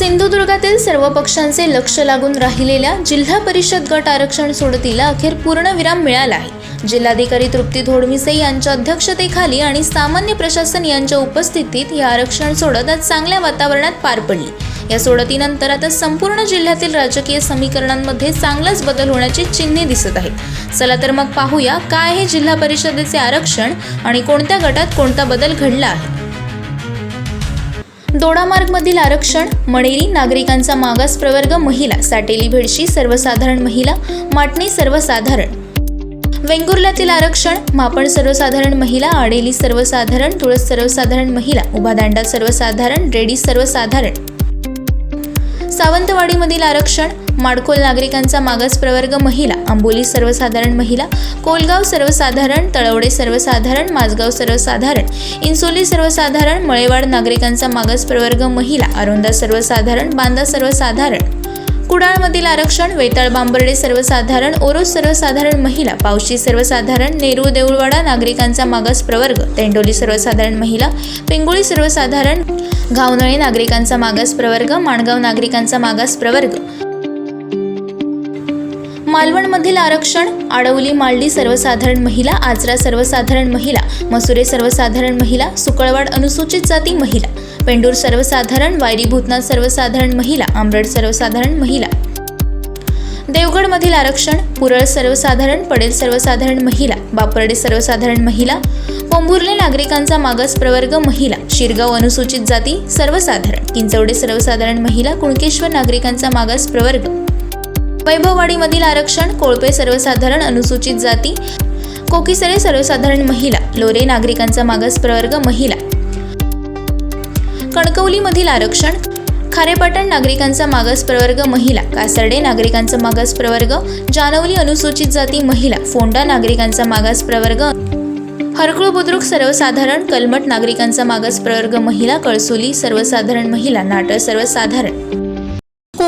सिंधुदुर्गातील सर्व पक्षांचे लक्ष लागून राहिलेल्या जिल्हा परिषद गट आरक्षण सोडतीला अखेर पूर्णविराम मिळाला आहे. जिल्हाधिकारी तृप्ती धोडमिसे यांच्या अध्यक्षतेखाली आणि सामान्य प्रशासन यांच्या उपस्थितीत या आरक्षण सोडत आज चांगल्या वातावरणात पार पडली. या सोडतीनंतर आता संपूर्ण जिल्ह्यातील राजकीय समीकरणांमध्ये चांगलाच बदल होण्याची चिन्हे दिसत आहेत. चला तर मग पाहूया काय हे जिल्हा परिषदेचे आरक्षण आणि कोणत्या गटात कोणता बदल घडला आहे? दोडामार्गमधील आरक्षण मणेरी नागरिकांचा मागास प्रवर्ग महिला साटेली भेडशी सर्वसाधारण महिला माटणी सर्वसाधारण. वेंगुर्ल्यातील आरक्षण मापण सर्वसाधारण महिला आडेली सर्वसाधारण तुळस सर्वसाधारण महिला उभादांडा सर्वसाधारण रेडी सर्वसाधारण. सावंतवाडीमधील आरक्षण माडकोल नागरिकांचा मागास प्रवर्ग महिला आंबोली सर्वसाधारण महिला कोलगाव सर्वसाधारण तळवडे सर्वसाधारण माझगाव सर्वसाधारण इंसोली सर्वसाधारण मळेवाड नागरिकांचा मागास प्रवर्ग महिला अरोंदा सर्वसाधारण बांदा सर्वसाधारण. कुडाळमधील आरक्षण वेताळ बांबर्डे सर्वसाधारण ओरोस सर्वसाधारण महिला पावशी सर्वसाधारण नेहरू देऊळवाडा नागरिकांचा मागास प्रवर्ग तेंडोली सर्वसाधारण महिला पिंगुळी सर्वसाधारण घावनळे नागरिकांचा मागास प्रवर्ग माणगाव नागरिकांचा मागास प्रवर्ग. मालवणमधील आरक्षण आडवली मालडी सर्वसाधारण महिला आचरा सर्वसाधारण महिला मसुरे सर्वसाधारण महिला सुकळवाड अनुसूचित जाती महिला पेंडूर सर्वसाधारण वायरी भूतनाथ सर्वसाधारण महिला आंबरड सर्वसाधारण महिला. देवगडमधील आरक्षण पुरळ सर्वसाधारण पडेल सर्वसाधारण महिला बापर्डे सर्वसाधारण महिला पोंभुर्ले नागरिकांचा मागास प्रवर्ग महिला शिरगाव अनुसूचित जाती सर्वसाधारण किंचवडे सर्वसाधारण महिला कुणकेश्वर नागरिकांचा मागास प्रवर्ग. वैभववाडीमधील आरक्षण कोळपे सर्वसाधारण अनुसूचित जाती कोकिसरे सर्वसाधारण महिला लोरे नागरिकांचा मागास प्रवर्ग महिला. कणकवलीमधील आरक्षण खारेपाटण नागरिकांचा मागास प्रवर्ग महिला कासर्डे नागरिकांचा मागास प्रवर्ग जानवली अनुसूचित जाती महिला फोंडा नागरिकांचा मागास प्रवर्ग हरकुळ बुद्रुक सर्वसाधारण कलमट नागरिकांचा मागास प्रवर्ग महिला कळसुली सर्वसाधारण महिला नाटळ सर्वसाधारण.